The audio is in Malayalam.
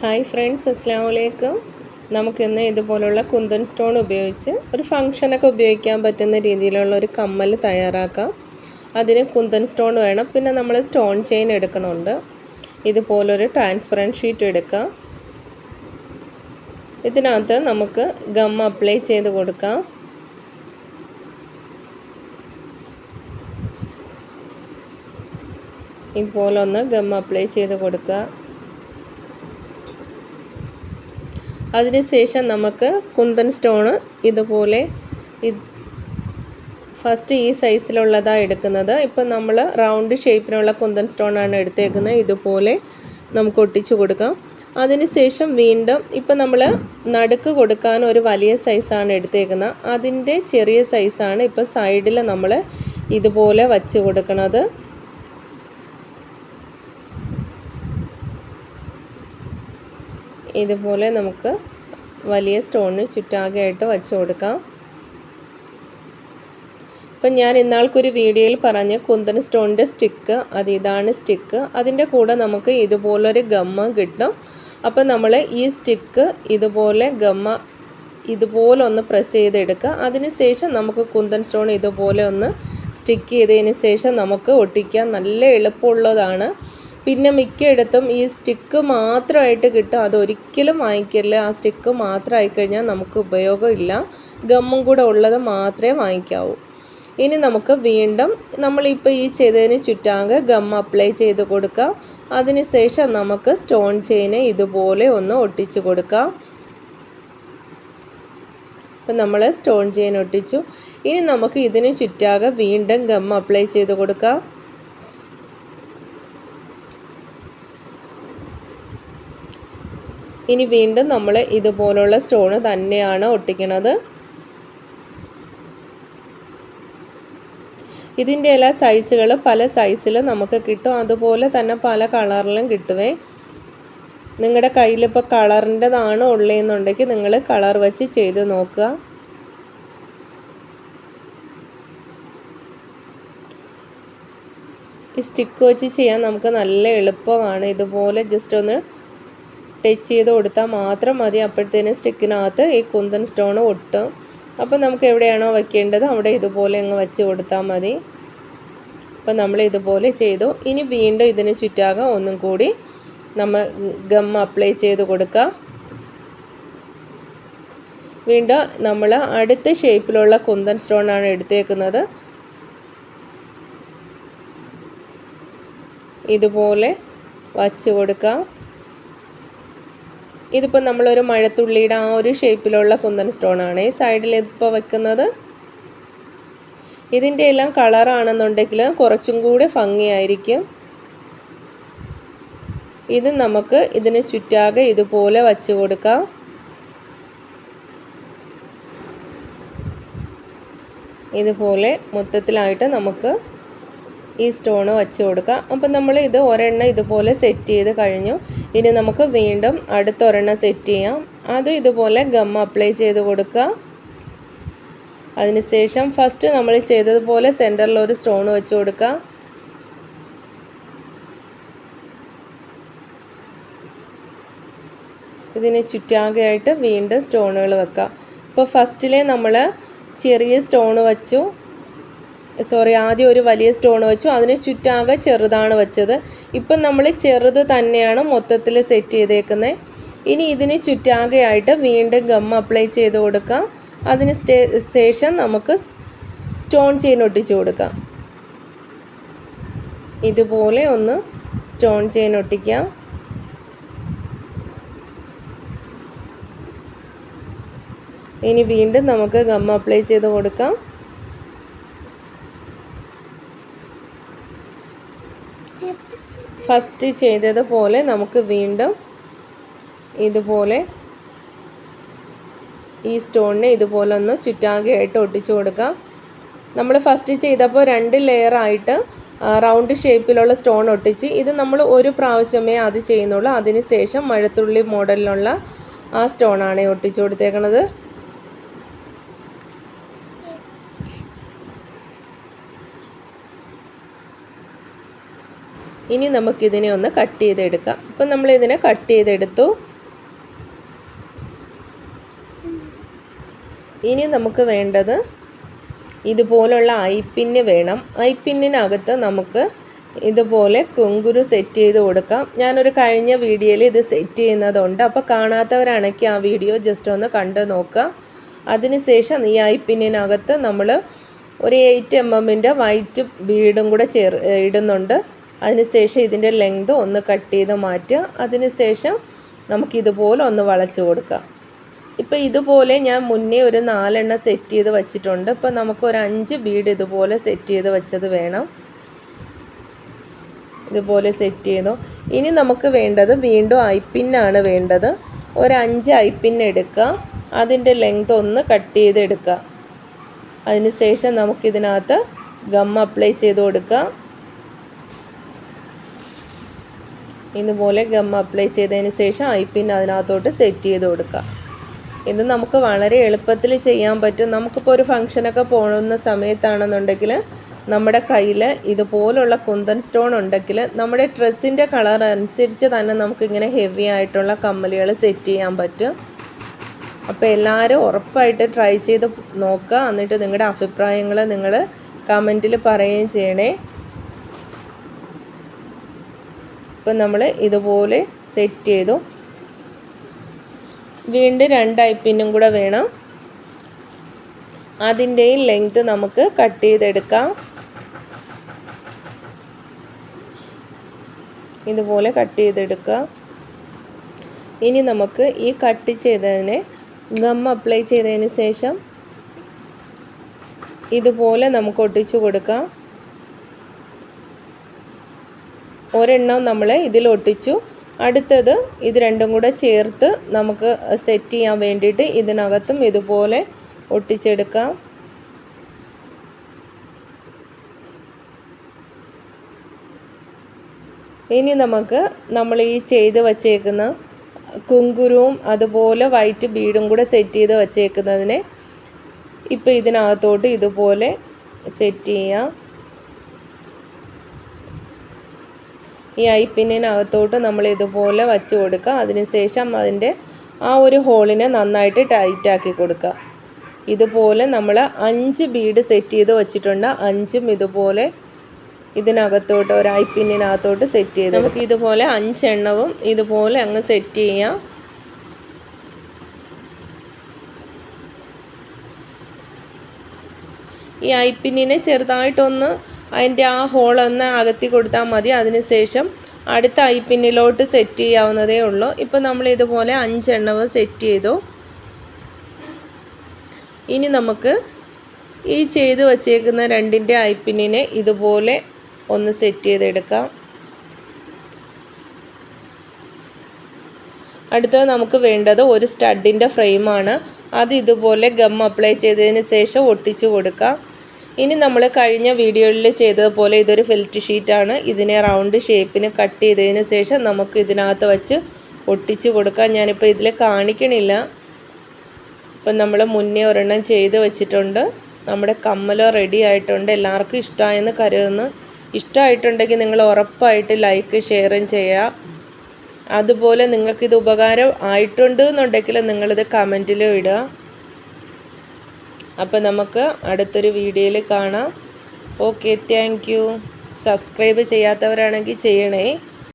ഹായ് ഫ്രണ്ട്സ് അസ്സാം വലൈക്കും നമുക്കിന്ന് ഇതുപോലുള്ള കുന്തൻ സ്റ്റോൺ ഉപയോഗിച്ച് ഒരു ഫംഗ്ഷനൊക്കെ ഉപയോഗിക്കാൻ പറ്റുന്ന രീതിയിലുള്ള ഒരു കമ്മൽ തയ്യാറാക്കാം. അതിന് കുന്തൻ സ്റ്റോൺ വേണം. പിന്നെ നമ്മൾ സ്റ്റോൺ ചെയിൻ എടുക്കണമുണ്ട് ഇതുപോലൊരു ട്രാൻസ്പെറന്റ് ഷീറ്റ് എടുക്കാം. ഇതിനകത്ത് നമുക്ക് ഗം അപ്ലൈ ചെയ്ത് കൊടുക്കാം. ഇതുപോലൊന്ന് ഗം അപ്ലൈ ചെയ്ത് കൊടുക്കുക. അതിനുശേഷം നമുക്ക് കുന്തൻ സ്റ്റോണ് ഇതുപോലെ ഫസ്റ്റ് ഈ സൈസിലുള്ളതാണ് എടുക്കുന്നത്. ഇപ്പം നമ്മൾ റൗണ്ട് ഷേപ്പിനുള്ള കുന്തൻ സ്റ്റോണാണ് എടുത്തേക്കുന്നത്. ഇതുപോലെ നമുക്ക് ഒട്ടിച്ചു കൊടുക്കാം. അതിനുശേഷം വീണ്ടും ഇപ്പം നമ്മൾ നടുക്ക് കൊടുക്കാൻ ഒരു വലിയ സൈസാണ് എടുത്തേക്കുന്നത്. അതിന്റെ ചെറിയ സൈസാണ് ഇപ്പം സൈഡിൽ നമ്മൾ ഇതുപോലെ വച്ച് കൊടുക്കുന്നത് ഇതുപോലെ നമുക്ക് വലിയ സ്റ്റോണിന് ചുറ്റാകെയായിട്ട് വച്ചു കൊടുക്കാം. ഇപ്പം ഞാൻ ഇന്നാൾക്കൊരു വീഡിയോയിൽ പറഞ്ഞ കുന്തൻ സ്റ്റോണിന്റെ സ്റ്റിക്ക് അത് ഇതാണ് സ്റ്റിക്ക്. അതിന്റെ കൂടെ നമുക്ക് ഇതുപോലൊരു ഗമ്മ കിട്ടും. അപ്പം നമ്മൾ ഈ സ്റ്റിക്ക് ഇതുപോലെ ഗമ്മ ഇതുപോലെ ഒന്ന് പ്രസ് ചെയ്തെടുക്കുക. അതിന് ശേഷം നമുക്ക് കുന്തൻ സ്റ്റോൺ ഇതുപോലെ ഒന്ന് സ്റ്റിക്ക് ചെയ്തതിന് ശേഷം നമുക്ക് ഒട്ടിക്കാൻ നല്ല എളുപ്പമുള്ളതാണ്. പിന്നെ മിക്കയിടത്തും ഈ സ്റ്റിക്ക് മാത്രമായിട്ട് കിട്ടും. അതൊരിക്കലും വാങ്ങിക്കരുത്. ആ സ്റ്റിക്ക് മാത്രമായി കഴിഞ്ഞാൽ നമുക്ക് ഉപയോഗമില്ല. ഗമ്മും കൂടെ ഉള്ളത് മാത്രമേ വാങ്ങിക്കാവൂ. ഇനി നമുക്ക് വീണ്ടും നമ്മളിപ്പോൾ ഈ ചെയ്തതിന് ചുറ്റാകെ ഗം അപ്ലൈ ചെയ്ത് കൊടുക്കുക. അതിനുശേഷം നമുക്ക് സ്റ്റോൺ ചെയിന് ഇതുപോലെ ഒന്ന് ഒട്ടിച്ച് കൊടുക്കാം. ഇപ്പം നമ്മൾ സ്റ്റോൺ ചെയിൻ ഒട്ടിച്ചു. ഇനി നമുക്ക് ഇതിന് ചുറ്റാകെ വീണ്ടും ഗം അപ്ലൈ ചെയ്ത് കൊടുക്കാം. ഇനി വീണ്ടും നമ്മൾ ഇതുപോലുള്ള സ്റ്റോണ് തന്നെയാണ് ഒട്ടിക്കുന്നത്. ഇതിന്റെ എല്ലാ സൈസുകൾ പല സൈസിൽ നമുക്ക് കിട്ടും. അതുപോലെ തന്നെ പല കളറിലും കിട്ടുവേ. നിങ്ങളുടെ കയ്യിലിപ്പോൾ കളറിന്റെതാണ് ഉള്ളതെന്നുണ്ടെങ്കിൽ നിങ്ങൾ കളർ വെച്ച് ചെയ്ത് നോക്കുക. ഈ സ്റ്റിക്ക് വെച്ച് ചെയ്യാൻ നമുക്ക് നല്ല എളുപ്പമാണ്. ഇതുപോലെ ജസ്റ്റ് ഒന്ന് ടച്ച് ചെയ്ത് കൊടുത്താൽ മാത്രം മതി. അപ്പോഴത്തേനും സ്റ്റിക്കിനകത്ത് ഈ കുന്തൻ സ്റ്റോൺ ഒട്ടും. അപ്പോൾ നമുക്ക് എവിടെയാണോ വയ്ക്കേണ്ടത് അവിടെ ഇതുപോലെ അങ്ങ് വെച്ച് കൊടുത്താൽ മതി. അപ്പോൾ നമ്മൾ ഇതുപോലെ ചെയ്തു. ഇനി വീണ്ടും ഇതിന് ചുറ്റാകെ ഒന്നും കൂടി നമ്മൾ ഗം അപ്ലൈ ചെയ്ത് കൊടുക്കുക. വീണ്ടും നമ്മൾ അടുത്ത ഷേപ്പിലുള്ള കുന്തൻ സ്റ്റോൺ ആണ് എടുത്തേക്കുന്നത്. ഇതുപോലെ വച്ച് കൊടുക്കാം ഇതിപ്പോൾ നമ്മളൊരു മഴത്തുള്ളിയുടെ ആ ഒരു ഷേപ്പിലുള്ള കുന്തൻ സ്റ്റോണാണ് ഈ സൈഡിൽ ഇതിപ്പോൾ വെക്കുന്നത് ഇതിന്റെ എല്ലാം കളറാണെന്നുണ്ടെങ്കിൽ കുറച്ചും കൂടി ഭംഗിയായിരിക്കും. ഇത് നമുക്ക് ഇതിന് ചുറ്റാകെ ഇതുപോലെ വച്ച് കൊടുക്കാം. ഇതുപോലെ മൊത്തത്തിലായിട്ട് നമുക്ക് ഈ സ്റ്റോണ് വെച്ച് കൊടുക്കുക. അപ്പം നമ്മൾ ഇത് ഒരെണ്ണം ഇതുപോലെ സെറ്റ് ചെയ്ത് കഴിഞ്ഞു. ഇനി നമുക്ക് വീണ്ടും അടുത്ത ഒരെണ്ണം സെറ്റ് ചെയ്യാം. അത് ഇതുപോലെ ഗം അപ്ലൈ ചെയ്ത് കൊടുക്കുക. അതിനുശേഷം ഫസ്റ്റ് നമ്മൾ ചെയ്തതുപോലെ സെന്ററിൽ ഒരു സ്റ്റോൺ വെച്ച് കൊടുക്കുക. ഇതിന് ചുറ്റാകെയായിട്ട് വീണ്ടും സ്റ്റോണുകൾ വെക്കാം ഇപ്പോൾ ഫസ്റ്റിലെ നമ്മൾ ചെറിയ സ്റ്റോൺ വെച്ചു. സോറി ആദ്യം ഒരു വലിയ സ്റ്റോൺ വെച്ചു. അതിന് ചുറ്റാകെ ചെറുതാണ് വെച്ചത്. ഇപ്പം നമ്മൾ ചെറുത് തന്നെയാണ് മൊത്തത്തിൽ സെറ്റ് ചെയ്തേക്കുന്നത് ഇനി ഇതിന് ചുറ്റാകെയായിട്ട് വീണ്ടും ഗം അപ്ലൈ ചെയ്ത് കൊടുക്കാം. അതിന് ശേഷം നമുക്ക് സ്റ്റോൺ ചെയിൻ ഒട്ടിച്ചു കൊടുക്കാം. ഇതുപോലെ ഒന്ന് സ്റ്റോൺ ചെയിൻ ഒട്ടിക്കാം. ഇനി വീണ്ടും നമുക്ക് ഗം അപ്ലൈ ചെയ്ത് കൊടുക്കാം. ഫസ്റ്റ് ചെയ്തതുപോലെ നമുക്ക് വീണ്ടും ഇതുപോലെ ഈ സ്റ്റോണിനെ ഇതുപോലെ ഒന്ന് ചുറ്റാകെയായിട്ട് ഒട്ടിച്ചു കൊടുക്കാം. നമ്മൾ ഫസ്റ്റ് ചെയ്തപ്പോൾ രണ്ട് ലെയറായിട്ട് റൗണ്ട് ഷേപ്പിലുള്ള സ്റ്റോൺ ഒട്ടിച്ച് ഇത് നമ്മൾ ഒരു പ്രാവശ്യമേ അത് ചെയ്യുന്നുള്ളൂ. അതിനുശേഷം മഴത്തുള്ളി മോഡലിലുള്ള ആ സ്റ്റോണാണ് ഒട്ടിച്ചു കൊടുത്തേക്കണത്. ഇനി നമുക്കിതിനെ ഒന്ന് കട്ട് ചെയ്തെടുക്കാം. ഇപ്പം നമ്മളിതിനെ കട്ട് ചെയ്തെടുത്തു. ഇനി നമുക്ക് വേണ്ടത് ഇതുപോലുള്ള ഐപ്പിന് വേണം. ഐപ്പിന്നിനകത്ത് നമുക്ക് ഇതുപോലെ കുങ്കുരു സെറ്റ് ചെയ്ത് കൊടുക്കാം. ഞാനൊരു കഴിഞ്ഞ വീഡിയോയിൽ ഇത് സെറ്റ് ചെയ്യുന്നതുണ്ട്. അപ്പോൾ കാണാത്തവരാണെങ്കിൽ ആ വീഡിയോ ജസ്റ്റ് ഒന്ന് കണ്ടു നോക്കുക. അതിനുശേഷം ഈ ഐപ്പിന്നിനകത്ത് നമ്മൾ ഒരു എയ്റ്റ് എം എമ്മിന്റെ വൈറ്റ് ബീഡും കൂടെ ചേർ ഇടുന്നുണ്ട്. അതിനുശേഷം ഇതിന്റെ ലെങ്ത് ഒന്ന് കട്ട് ചെയ്ത് മാറ്റുക. അതിനുശേഷം നമുക്കിതുപോലെ ഒന്ന് വളച്ച് കൊടുക്കാം. ഇപ്പോൾ ഇതുപോലെ ഞാൻ മുന്നേ ഒരു നാലെണ്ണം സെറ്റ് ചെയ്ത് വച്ചിട്ടുണ്ട്. ഇപ്പോൾ നമുക്ക് ഒരു അഞ്ച് ബീഡ് ഇതുപോലെ സെറ്റ് ചെയ്ത് വെച്ചത് വേണം. ഇതുപോലെ സെറ്റ് ചെയ്തു ഇനി നമുക്ക് വേണ്ടത് വീണ്ടും ഐപ്പിന്നാണ് വേണ്ടത്. ഒരു അഞ്ച് ഐപ്പിൻ എടുക്കുക. അതിന്റെ ലെങ്ത് ഒന്ന് കട്ട് ചെയ്ത് എടുക്കുക അതിനുശേഷം നമുക്കിതിനകത്ത് ഗം അപ്ലൈ ചെയ്ത് കൊടുക്കുക. ഇതുപോലെ ഗം അപ്ലൈ ചെയ്തതിന് ശേഷം ഐ പിൻ അതിനകത്തോട്ട് സെറ്റ് ചെയ്ത് കൊടുക്കുക. ഇത് നമുക്ക് വളരെ എളുപ്പത്തിൽ ചെയ്യാൻ പറ്റും. നമുക്കിപ്പോൾ ഒരു ഫംഗ്ഷനൊക്കെ പോകുന്ന സമയത്താണെന്നുണ്ടെങ്കിൽ നമ്മുടെ കയ്യിൽ ഇതുപോലുള്ള കുന്തൻ സ്റ്റോൺ ഉണ്ടെങ്കിൽ നമ്മുടെ ഡ്രസ്സിന്റെ കളർ അനുസരിച്ച് തന്നെ നമുക്കിങ്ങനെ ഹെവി ആയിട്ടുള്ള കമ്മലുകൾ സെറ്റ് ചെയ്യാൻ പറ്റും. അപ്പോൾ എല്ലാവരും ഉറപ്പായിട്ട് ട്രൈ ചെയ്ത് നോക്കുക. എന്നിട്ട് നിങ്ങളുടെ അഭിപ്രായങ്ങൾ നിങ്ങൾ കമന്റിൽ പറയുകയും ചെയ്യണേ. ഇപ്പം നമ്മൾ ഇതുപോലെ സെറ്റ് ചെയ്തു. വീണ്ടും രണ്ടായി പിന്നും കൂടെ വേണം. അതിന്റെയും ലെങ്ത് നമുക്ക് കട്ട് ചെയ്തെടുക്കാം. ഇതുപോലെ കട്ട് ചെയ്തെടുക്കുക ഇനി നമുക്ക് ഈ കട്ട് ചെയ്തതിനെ ഗം അപ്ലൈ ചെയ്തതിന് ശേഷം ഇതുപോലെ നമുക്ക് ഒട്ടിച്ചു കൊടുക്കാം. ഒരെണ്ണം നമ്മൾ ഇതിൽ ഒട്ടിച്ചു അടുത്തത് ഇത് രണ്ടും കൂടെ ചേർത്ത് നമുക്ക് സെറ്റ് ചെയ്യാൻ വേണ്ടിയിട്ട് ഇതിനകത്തും ഇതുപോലെ ഒട്ടിച്ചെടുക്കാം. ഇനി നമുക്ക് നമ്മൾ ഈ ചെയ്ത് വച്ചേക്കുന്ന കുങ്കുരുവും അതുപോലെ വൈറ്റ് ബീഡും കൂടെ സെറ്റ് ചെയ്ത് വച്ചേക്കുന്നതിനെ ഇപ്പോൾ ഇതിനകത്തോട്ട് ഇതുപോലെ സെറ്റ് ചെയ്യാം. ഈ ഐപ്പിന്നിനകത്തോട്ട് നമ്മൾ ഇതുപോലെ വച്ച് കൊടുക്കുക. അതിനുശേഷം അതിന്റെ ആ ഒരു ഹോളിനെ നന്നായിട്ട് ടൈറ്റാക്കി കൊടുക്കുക. ഇതുപോലെ നമ്മൾ അഞ്ച് ബീഡ് സെറ്റ് ചെയ്ത് വെച്ചിട്ടുണ്ട്. അഞ്ചും ഇതുപോലെ ഇതിനകത്തോട്ട് ഒരു ഐപ്പിന്നിനകത്തോട്ട് സെറ്റ് ചെയ്ത് നമുക്ക് ഇതുപോലെ അഞ്ചെണ്ണവും ഇതുപോലെ അങ്ങ് സെറ്റ് ചെയ്യാം. ഈ ഐപ്പിന്നിനെ ചെറുതായിട്ടൊന്ന് അതിന്റെ ആ ഹോളൊന്ന് അകത്തി കൊടുത്താൽ മതി. അതിനുശേഷം അടുത്ത ഐപ്പിന്നിലോട്ട് സെറ്റ് ചെയ്യാവുന്നതേ ഉള്ളൂ. ഇപ്പം നമ്മൾ ഇതുപോലെ അഞ്ചെണ്ണവ് സെറ്റ് ചെയ്തു. ഇനി നമുക്ക് ഈ ചെയ്ത് വച്ചേക്കുന്ന രണ്ടിന്റെ ഐപ്പിന്നിനെ ഇതുപോലെ ഒന്ന് സെറ്റ് ചെയ്തെടുക്കാം. അടുത്തത് നമുക്ക് വേണ്ടത് ഒരു സ്റ്റഡിന്റെ ഫ്രെയിമാണ് അത് ഇതുപോലെ ഗം അപ്ലൈ ചെയ്തതിന് ശേഷം ഒട്ടിച്ചു കൊടുക്കാം. ഇനി നമ്മൾ കഴിഞ്ഞ വീഡിയോയിൽ ചെയ്തതുപോലെ ഇതൊരു ഫെൽറ്റ് ഷീറ്റാണ് ഇതിനെ റൗണ്ട് ഷേപ്പിന് കട്ട് ചെയ്തതിന് ശേഷം നമുക്ക് ഇതിനകത്ത് വച്ച് ഒട്ടിച്ച് കൊടുക്കാം. ഞാനിപ്പോൾ ഇതിൽ കാണിക്കണില്ല. ഇപ്പം നമ്മൾ മുന്നേ ഒരെണ്ണം ചെയ്ത് വെച്ചിട്ടുണ്ട്. നമ്മുടെ കമ്മലോ റെഡി ആയിട്ടുണ്ട്. എല്ലാവർക്കും ഇഷ്ടമായെന്ന് കരുതുന്നു. ഇഷ്ടമായിട്ടുണ്ടെങ്കിൽ നിങ്ങൾ ഉറപ്പായിട്ട് ലൈക്ക് ഷെയറും ചെയ്യുക അതുപോലെ നിങ്ങൾക്കിത് ഉപകാരം ആയിട്ടുണ്ട് എന്നുണ്ടെങ്കിൽ നിങ്ങളിത് കമന്റിലും ഇടുക. അപ്പോൾ നമുക്ക് അടുത്തൊരു വീഡിയോയിൽ കാണാം. ഓക്കെ താങ്ക് സബ്സ്ക്രൈബ് ചെയ്യാത്തവരാണെങ്കിൽ ചെയ്യണേ.